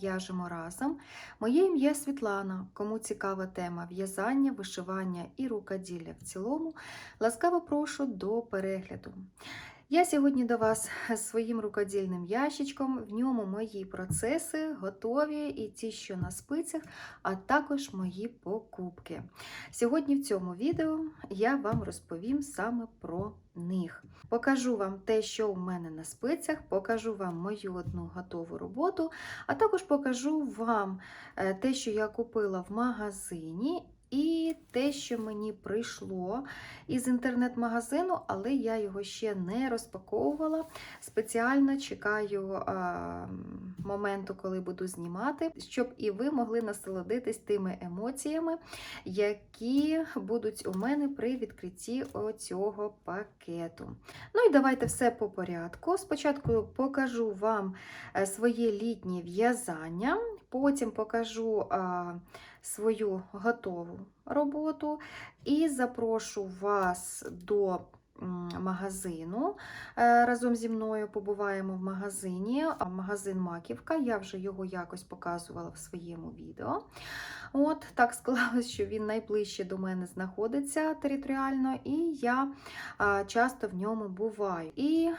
В'яжемо разом. Моє ім'я Світлана. Кому цікава тема в'язання, вишивання і рукоділля в цілому, ласкаво прошу до перегляду. Я сьогодні до вас з своїм рукодільним ящичком. В ньому мої процеси готові і ті, що на спицях, а також мої покупки. Сьогодні в цьому відео я вам розповім саме про них. Покажу вам те, що у мене на спицях, покажу вам мою одну готову роботу, а також покажу вам е, те, що я купила в магазині. І те, що мені прийшло із інтернет-магазину, але я його ще не розпаковувала. Спеціально чекаю а, моменту, коли буду знімати, щоб і ви могли насолодитись тими емоціями, які будуть у мене при відкритті цього пакету. Ну і давайте все по порядку. Спочатку покажу вам е, своє літнє в'язання, потім покажу. А, свою готову роботу. І запрошу вас до магазину. Е, разом зі мною побуваємо в магазині, магазин Маківка. Я вже його якось показувала в своєму відео. От так склалось, що він найближче до мене знаходиться територіально, і я часто в ньому буваю. І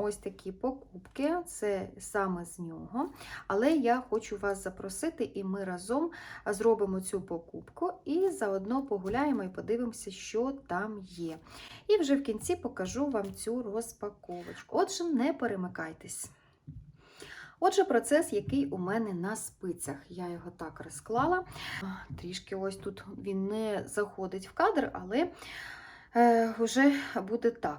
ось такі покупки це саме з нього. Але я хочу вас запросити, і ми разом зробимо цю покупку і заодно погуляємо і подивимося, що там є. І вже в кінці покажу вам цю розпаковочку. Отже, не перемикайтесь. Отже, процес, який у мене на спицях. Я його так розклала. Трішки ось тут він не заходить в кадр, але е, вже буде так.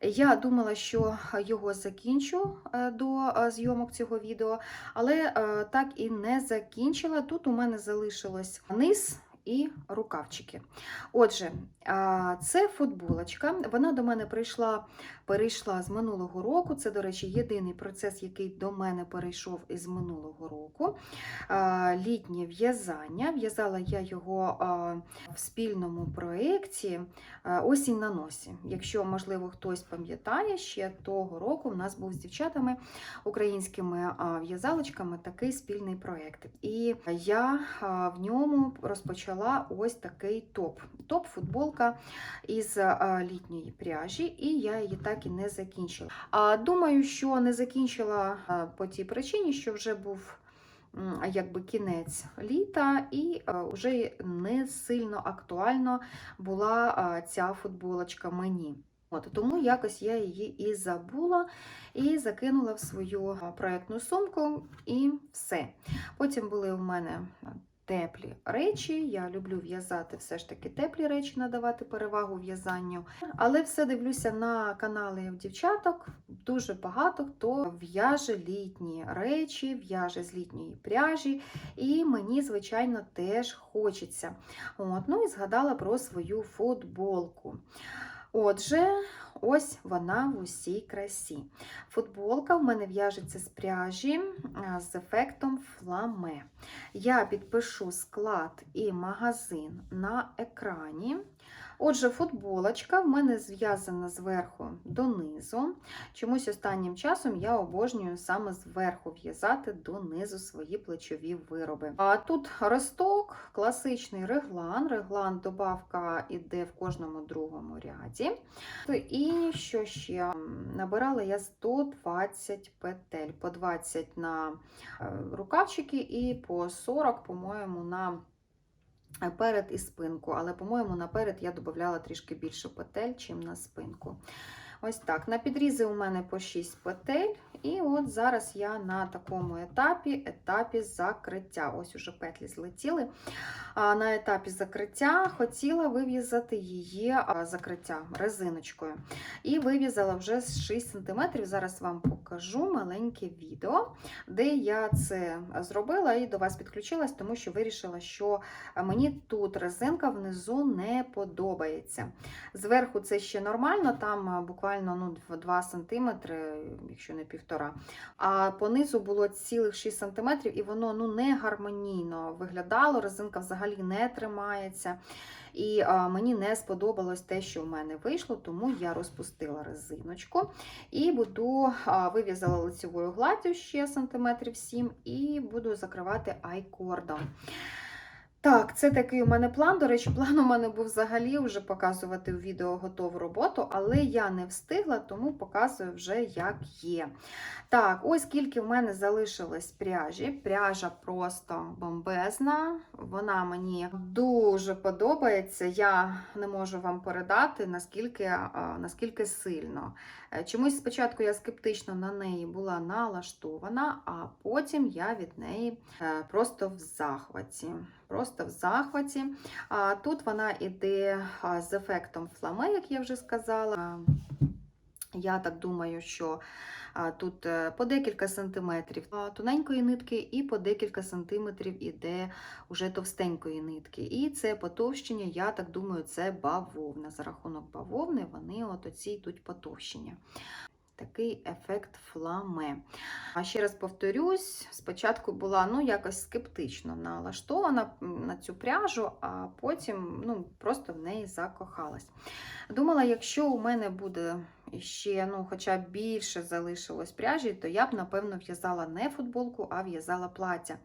Я думала, що його закінчу е, до е, зйомок цього відео, але так і не закінчила. Тут у мене залишилось низ і рукавчики. Отже, це футболочка. Вона до мене прийшла, перейшла з минулого року. Це, до речі, єдиний процес, який до мене перейшов із минулого року. Літнє в'язання. В'язала я його в спільному проєкті Осінь на носі. Якщо, можливо, хтось пам'ятає, ще того року в нас був з дівчатами українськими в'язалочками такий спільний проєкт. І я в ньому розпочала ось такий топ. Топ-футболка із літньої пряжі, і я її так і не закінчила. Думаю, що не закінчила по тій причині, що вже був якби кінець літа, і вже не сильно актуально була ця футболочка мені. От, Тому якось я її і забула, і закинула в свою проєктну сумку, і все. Потім були у мене теплі речі. Я люблю в'язати все ж таки теплі речі, надавати перевагу в'язанню. Але все дивлюся на канали дівчаток. Дуже багато хто в'яже літні речі, в'яже з літньої пряжі, і мені, звичайно, теж хочеться. От, Ну і згадала про свою футболку. Отже, ось вона в усій красі. Футболка в мене в'яжеться з пряжі з ефектом фламе. Я підпишу склад і магазин на екрані. Отже, футболочка в мене зв'язана зверху донизу. Чомусь останнім часом я обожнюю саме зверху в'язати донизу свої плечові вироби. А тут росток, класичний реглан. Реглан добавка іде в кожному другому ряді. І що ще? Набирала я 120 петель, по 20 на е, рукавчики і по 40, по-моєму, на перед і спинку, але, по-моєму, наперед я додавала трішки більше петель, чим на спинку. Ось так. На підрізи у мене по 6 петель, і от зараз я на такому етапі етапі закриття. Ось уже петлі злетіли. А На етапі закриття хотіла вив'язати її закриття резиночкою. І вив'язала вже з 6 см. Зараз вам покажу маленьке відео, де я це зробила і до вас підключилась, тому що вирішила, що мені тут резинка внизу не подобається. Зверху це ще нормально, там буквально максимально ну, 2 см, якщо не півтора. А понизу було цілих 6 см, і воно ну, не гармонійно виглядало. Резинка взагалі не тримається. І а, мені не сподобалось те, що в мене вийшло, тому я розпустила резиночку і буду а, вив'язала лицевою гладдю ще сантиметрів 7 і буду закривати айкордом. Так, це такий у мене план. До речі, план у мене був взагалі вже показувати у відео готову роботу, але я не встигла, тому показую вже як є. Так, ось скільки в мене залишилось пряжі. Пряжа просто бомбезна. Вона мені дуже подобається. Я не можу вам передати, наскільки, наскільки сильно. Е, Чомусь спочатку я скептично на неї була налаштована, а потім я від неї е, просто в захваті. Просто в захваті. А тут вона іде з ефектом фламе, як я вже сказала. Я так думаю, що тут е, по декілька сантиметрів тоненької нитки, і по декілька сантиметрів іде уже товстенької нитки. І це потовщення, я так думаю, це бавовна. За рахунок бавовни вони от оці йдуть потовщення. Такий ефект фламе. А ще раз повторюсь, спочатку була ну, якось скептично налаштована на цю пряжу, а потім ну, просто в неї закохалась. Думала, якщо у мене буде ще ну, хоча б більше залишилось пряжі, то я б, напевно, в'язала не футболку, а в'язала плаття.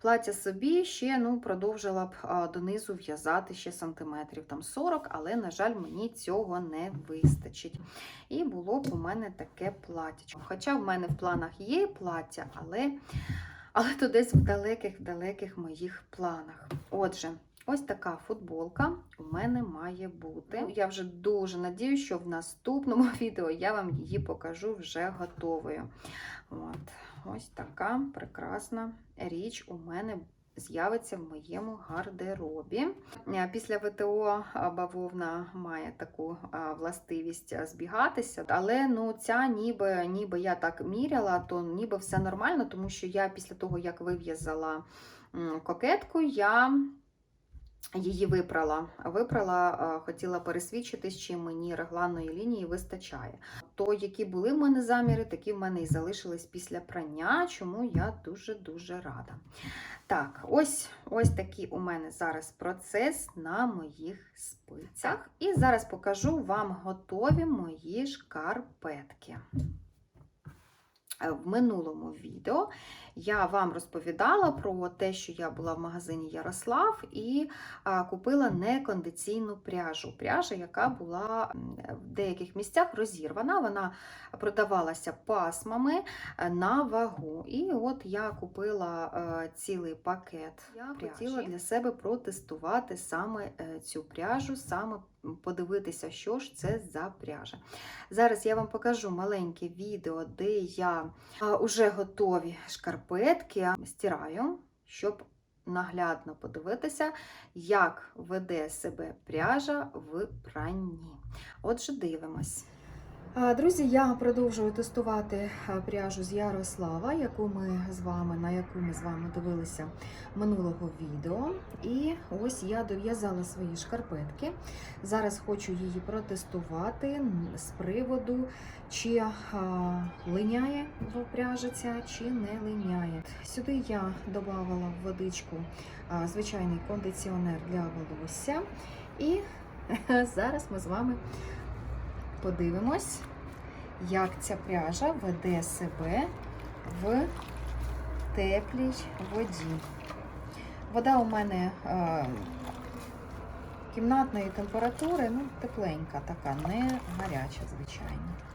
Плаття собі ще ну, продовжила б а, донизу в'язати ще сантиметрів там 40, але, на жаль, мені цього не вистачить. І було б у мене таке плаття. Хоча в мене в планах є плаття, але, але то десь в далеких-далеких моїх планах. Отже, ось така футболка у мене має бути. Я вже дуже надію, що в наступному відео я вам її покажу вже готовою. От. Ось така прекрасна річ у мене з'явиться в моєму гардеробі. Е, Після ВТО бавовна має таку властивість збігатися, але ну, ця ніби, ніби я так міряла, то ніби все нормально, тому що я після того, як вив'язала кокетку, я її випрала. Випрала, хотіла пересвідчитись, чи мені регланної лінії вистачає. То, які були в мене заміри, такі в мене і залишились після прання, чому я дуже-дуже рада. Так, ось ось такий у мене зараз процес на моїх спицях. І зараз покажу вам готові мої шкарпетки. Е, В минулому відео я вам розповідала про те, що я була в магазині Ярослав і купила некондиційну пряжу. Пряжа, яка була в деяких місцях розірвана, вона продавалася пасмами е, на вагу. І от я купила е, цілий пакет. Я пряжі. хотіла для себе протестувати саме цю пряжу, саме подивитися, що ж це за пряжа. Зараз я вам покажу маленьке відео, де я вже готові шкарпетки стираю, щоб наглядно подивитися, як веде себе пряжа в пранні. Отже, дивимось. Друзі, я продовжую тестувати пряжу з Ярослава, яку ми з вами, на яку ми з вами дивилися минулого відео. І ось я дов'язала свої шкарпетки. Зараз хочу її протестувати з приводу, чи линяє пряжа ця, чи не линяє. Сюди я додавала в водичку звичайний кондиціонер для волосся. І зараз ми з вами подивимось, як ця пряжа веде себе в теплій воді. Вода у мене е, кімнатної температури, ну, тепленька така, не гаряча, звичайно.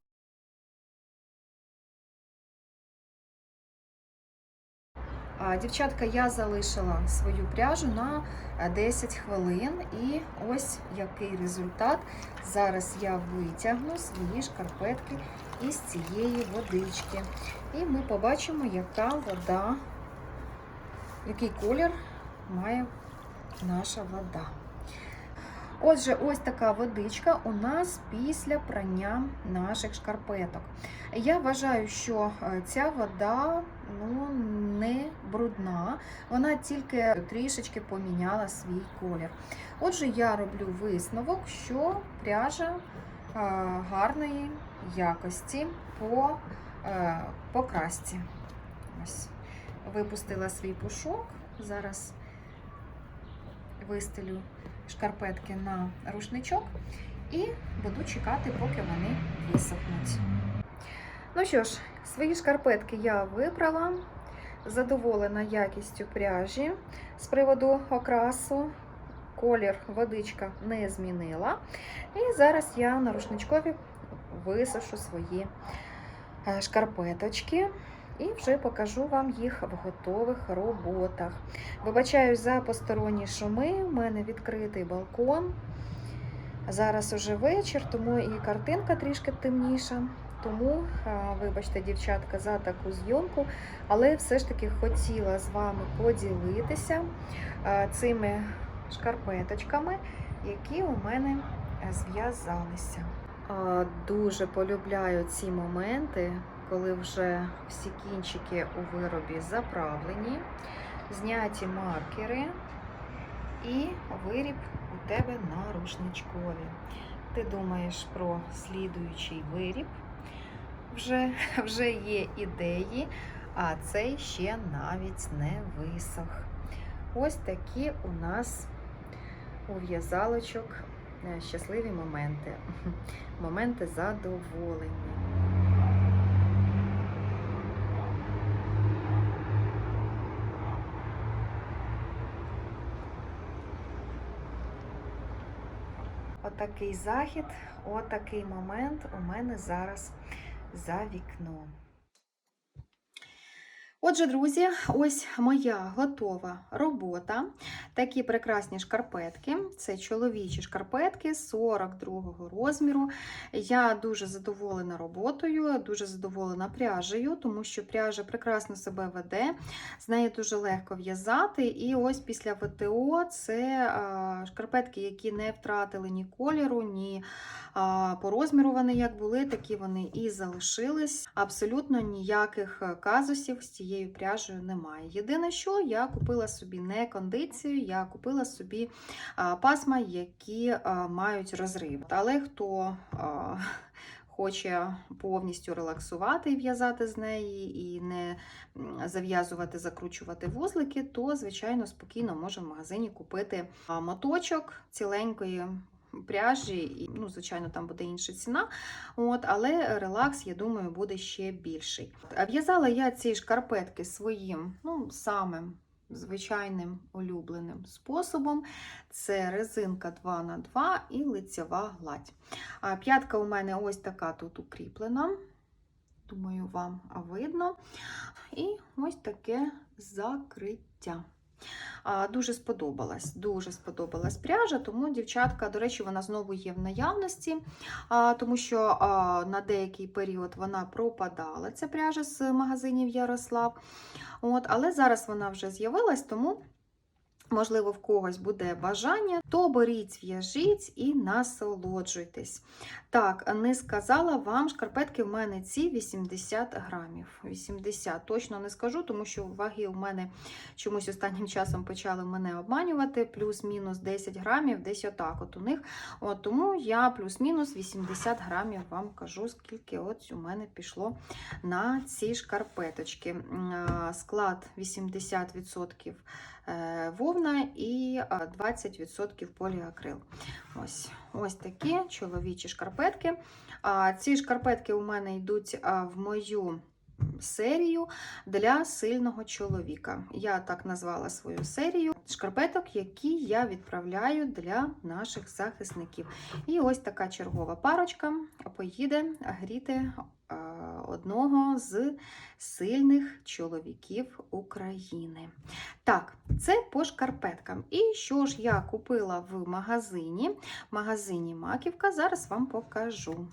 Дівчатка, я залишила свою пряжу на е, 10 хвилин, і ось який результат. Зараз я витягну свої шкарпетки із цієї водички. І ми побачимо, яка вода, який колір має наша вода. Отже, ось така водичка у нас після прання наших шкарпеток. Я вважаю, що е, ця вода ну, не брудна, вона тільки трішечки поміняла свій колір. Отже, я роблю висновок, що пряжа е, гарної якості по е, покрасці. Ось. Випустила свій пушок. Зараз вистелю шкарпетки на рушничок і буду чекати, поки вони висохнуть. Ну що ж, свої шкарпетки я вибрала, задоволена якістю пряжі з приводу окрасу. Колір водичка не змінила. І зараз я на рушничкові висушу свої е, шкарпеточки і вже покажу вам їх в готових роботах. Вибачаюсь за посторонні шуми, у мене відкритий балкон. Зараз уже вечір, тому і картинка трішки темніша. Тому, вибачте, дівчатка, за таку зйомку, але все ж таки хотіла з вами поділитися цими шкарпеточками, які у мене зв'язалися. Дуже полюбляю ці моменти, коли вже всі кінчики у виробі заправлені, зняті маркери і виріб у тебе на рушничкові. Ти думаєш про слідуючий виріб, вже, вже є ідеї, а цей ще навіть не висох. Ось такі у нас у в'язалочок е, щасливі моменти, моменти задоволення. Отакий захід, отакий момент у мене зараз за вікном. Отже, друзі, ось моя готова робота. Такі прекрасні шкарпетки. Це чоловічі шкарпетки 42-го розміру. Я дуже задоволена роботою, дуже задоволена пряжею, тому що пряжа прекрасно себе веде, з нею дуже легко в'язати. І ось після ВТО це шкарпетки, які не втратили ні кольору, ні по розміру вони як були, такі вони і залишились. Абсолютно ніяких казусів з цією пряжею немає. Єдине, що я купила собі не кондицію, я купила собі пасма, які мають розрив. Але хто хоче повністю релаксувати і в'язати з неї, і не зав'язувати, закручувати вузлики, то, звичайно, спокійно може в магазині купити моточок ціленької пряжі, і, ну, звичайно, там буде інша ціна. От, але релакс, я думаю, буде ще більший. В'язала я ці шкарпетки своїм, ну, самим звичайним улюбленим способом. Це резинка 2х2 і лицьова гладь. А П'ятка у мене ось така тут укріплена. Думаю, вам видно. І ось таке закриття. Дуже сподобалась, дуже сподобалась пряжа, тому дівчатка, до речі, вона знову є в наявності, тому що на деякий період вона пропадала, ця пряжа з магазинів Ярослав. От, Але зараз вона вже з'явилась, тому. Можливо, в когось буде бажання, то беріть, в'яжіть і насолоджуйтесь. Так, не сказала вам, шкарпетки в мене ці 80 грамів. 80, точно не скажу, тому що ваги у мене чомусь останнім часом почали мене обманювати, плюс-мінус 10 грамів, десь отак от у них. От, Тому я плюс-мінус 80 грамів вам кажу, скільки от у мене пішло на ці шкарпеточки. Склад 80% вовна і 20% поліакрил. Ось ось такі чоловічі шкарпетки. Ці шкарпетки у мене йдуть в мою серію для сильного чоловіка. Я так назвала свою серію шкарпеток, які я відправляю для наших захисників. І ось така чергова парочка поїде гріти одного з сильних чоловіків України. Так, це по шкарпеткам. І що ж я купила в магазині, в магазині Маківка, зараз вам покажу.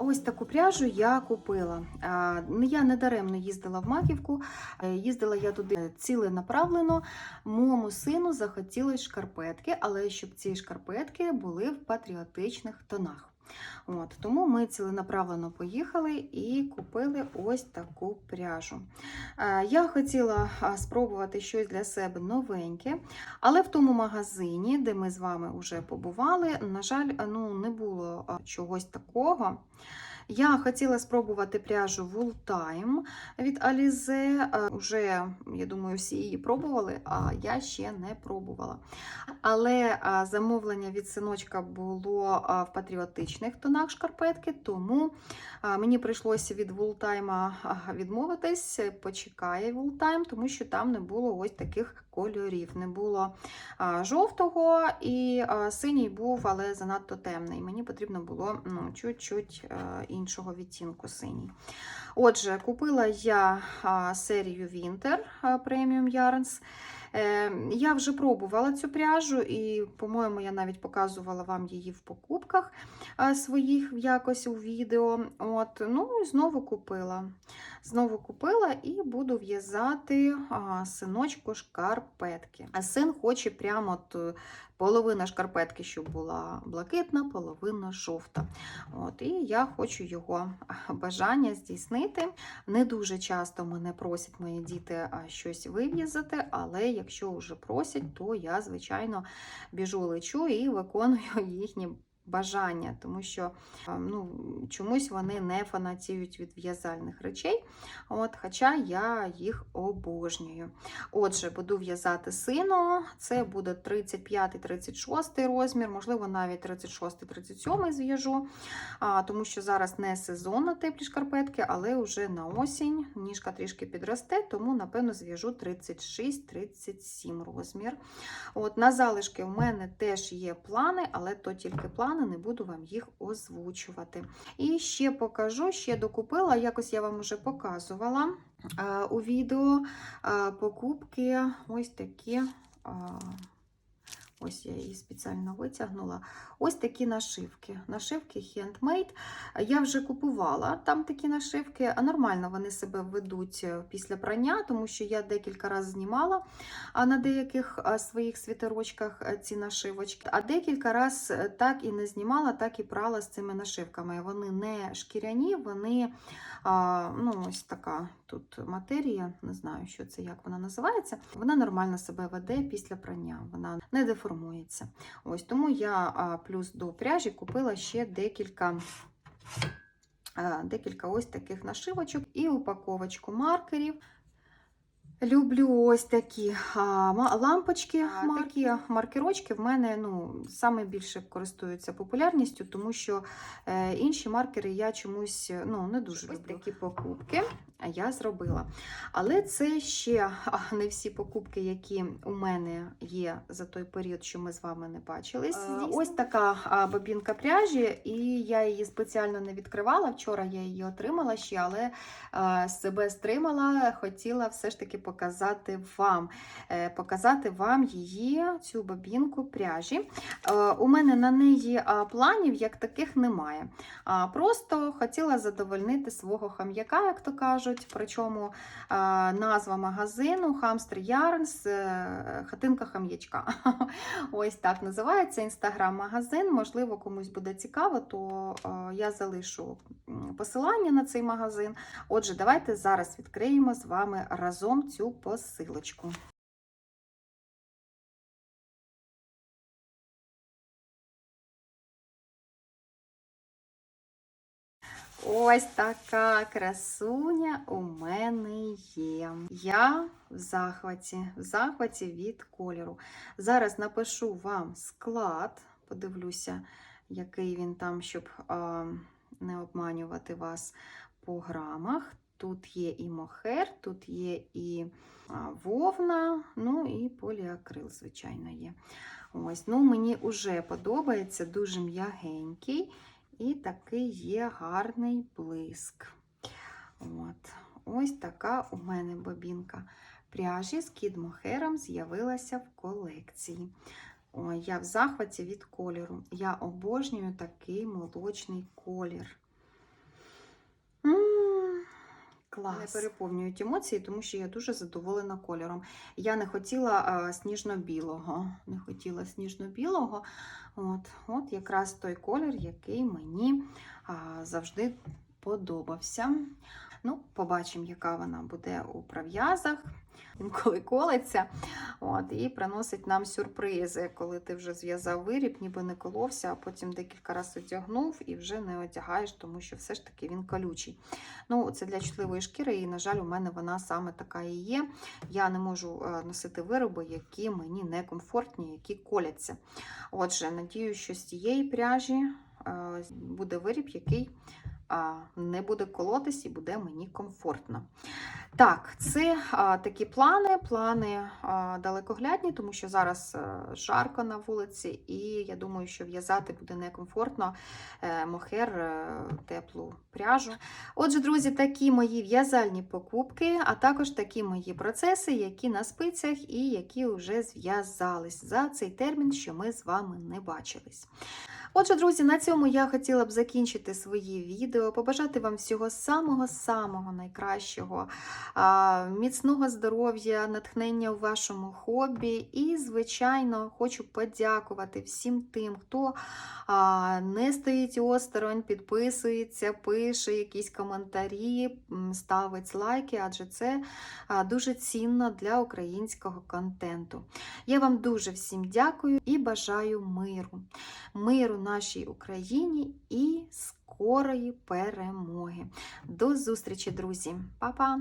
Ось таку пряжу я купила. Я не даремно їздила в Маківку, Е, їздила я туди ціленаправлено. Моєму сину захотілось шкарпетки, але щоб ці шкарпетки були в патріотичних тонах. От, тому ми ціленаправлено поїхали і купили ось таку пряжу. Е, Я хотіла спробувати щось для себе новеньке, але в тому магазині, де ми з вами вже побували, на жаль, ну, не було чогось такого. Я хотіла спробувати пряжу Wool Time від Alize. Е, Уже, я думаю, всі її пробували, а я ще не пробувала. Але замовлення від синочка було в патріотичних тонах шкарпетки, тому мені прийшлося від Wooltime а, відмовитись. Почекає Wooltime, тому що там не було ось таких кольорів. Не було жовтого і синій був, але занадто темний. Мені потрібно було ну, чуть-чуть а, іншого відтінку синій. Отже, купила я серію Winter Premium Yarns. Е, Я вже пробувала цю пряжу, і, по-моєму, я навіть показувала вам її в покупках а, своїх якось у відео. От, ну знову купила. Знову купила і буду в'язати синочку шкарпетки. А син хоче прямо от, е, половина шкарпетки, щоб була блакитна, половина жовта. От, і я хочу його бажання здійснити. Не дуже часто мене просять мої діти щось вив'язати, але якщо вже просять, то я, звичайно, біжу лечу і виконую їхні бажання, тому що ну, чомусь вони не фанатіють від в'язальних речей, от, хоча я їх обожнюю. Отже, буду в'язати сину, це буде 35-36 розмір, можливо, навіть 36-37 зв'яжу, тому що зараз не сезон на теплі шкарпетки, але вже на осінь ніжка трішки підросте, тому, напевно, зв'яжу 36-37 розмір. От, На залишки в мене теж є плани, але то тільки плани, не буду вам їх озвучувати. І ще покажу, ще докупила, якось я вам вже показувала е, у відео е, покупки ось такі. Е, Ось я її спеціально витягнула. Ось такі нашивки. Нашивки handmade. Я вже купувала там такі нашивки, а нормально вони себе ведуть е, після прання, тому що я декілька разів знімала на деяких своїх світерочках е, ці нашивочки, а декілька разів так і не знімала, так і прала з цими нашивками. Вони не шкіряні, вони ну, ось така тут матерія, не знаю, що це, як вона називається. Вона нормально себе веде після прання, вона не деформується. Ось тому я плюс до пряжі купила ще декілька. Декілька ось таких нашивочок і упаковочку маркерів. Люблю ось такі а, лампочки, А, такі маркерочки в мене ну, саме більше користуються популярністю, тому що е, інші маркери я чомусь ну, не дуже Ось люблю. такі покупки я зробила. Але це ще не всі покупки, які у мене є за той період, що ми з вами не бачились. Е, Ось така а, бобінка пряжі, і я її спеціально не відкривала. Вчора я її отримала ще, але а, себе стримала, хотіла все ж таки показати вам, е, показати вам її, цю бобінку пряжі. Е, У мене на неї планів як таких немає. Просто хотіла задовольнити свого хам'яка, як то кажуть. Причому назва магазину Hamster Yarns, е, хатинка хам'ячка. Ось так називається інстаграм-магазин. Можливо, комусь буде цікаво, то я залишу посилання на цей магазин. Отже, давайте зараз відкриємо з вами разом цю посилочку. Ось така красуня у мене є. Я в захваті, в захваті від кольору. Зараз напишу вам склад, подивлюся, який він там, щоб а, не обманювати вас по грамах. Тут є і мохер, тут є і вовна, ну і поліакрил, звичайно, є. Ось, ну Мені вже подобається, дуже м'ягенький. І такий є гарний блиск. От. Ось така у мене бобінка пряжі з кідмохером з'явилася в колекції. Ой, я в захваті від кольору. Я обожнюю такий молочний колір. Клас. Не переповнюють емоції, тому що я дуже задоволена кольором. Я не хотіла сніжно-білого. Не хотіла сніжно-білого. От, от якраз той колір, який мені а, завжди подобався. Ну, побачимо, яка вона буде у пров'язах, інколи колеться. От, і приносить нам сюрпризи, коли ти вже зв'язав виріб, ніби не коловся, а потім декілька разів одягнув і вже не одягаєш, тому що все ж таки він колючий. Ну, це для чутливої шкіри, і, на жаль, у мене вона саме така і є. Я не можу е, носити вироби, які мені некомфортні, які коляться. Отже, надію, що з цієї пряжі е, буде виріб, який не буде колотись і буде мені комфортно. Так, це а, такі плани, плани а, далекоглядні, тому що зараз а, жарко на вулиці, і я думаю, що в'язати буде некомфортно е, мохер, е, теплу пряжу. Отже, друзі, такі мої в'язальні покупки, а також такі мої процеси, які на спицях і які вже зв'язались за цей термін, що ми з вами не бачились. Отже, друзі, на цьому я хотіла б закінчити свої відео, побажати вам всього самого-самого найкращого, міцного здоров'я, натхнення у вашому хобі. І, звичайно, хочу подякувати всім тим, хто не стоїть осторонь, підписується, пише якісь коментарі, ставить лайки, адже це дуже цінно для українського контенту. Я вам дуже всім дякую і бажаю миру. Миру нашій Україні і скорої перемоги. До зустрічі, друзі! Па-па!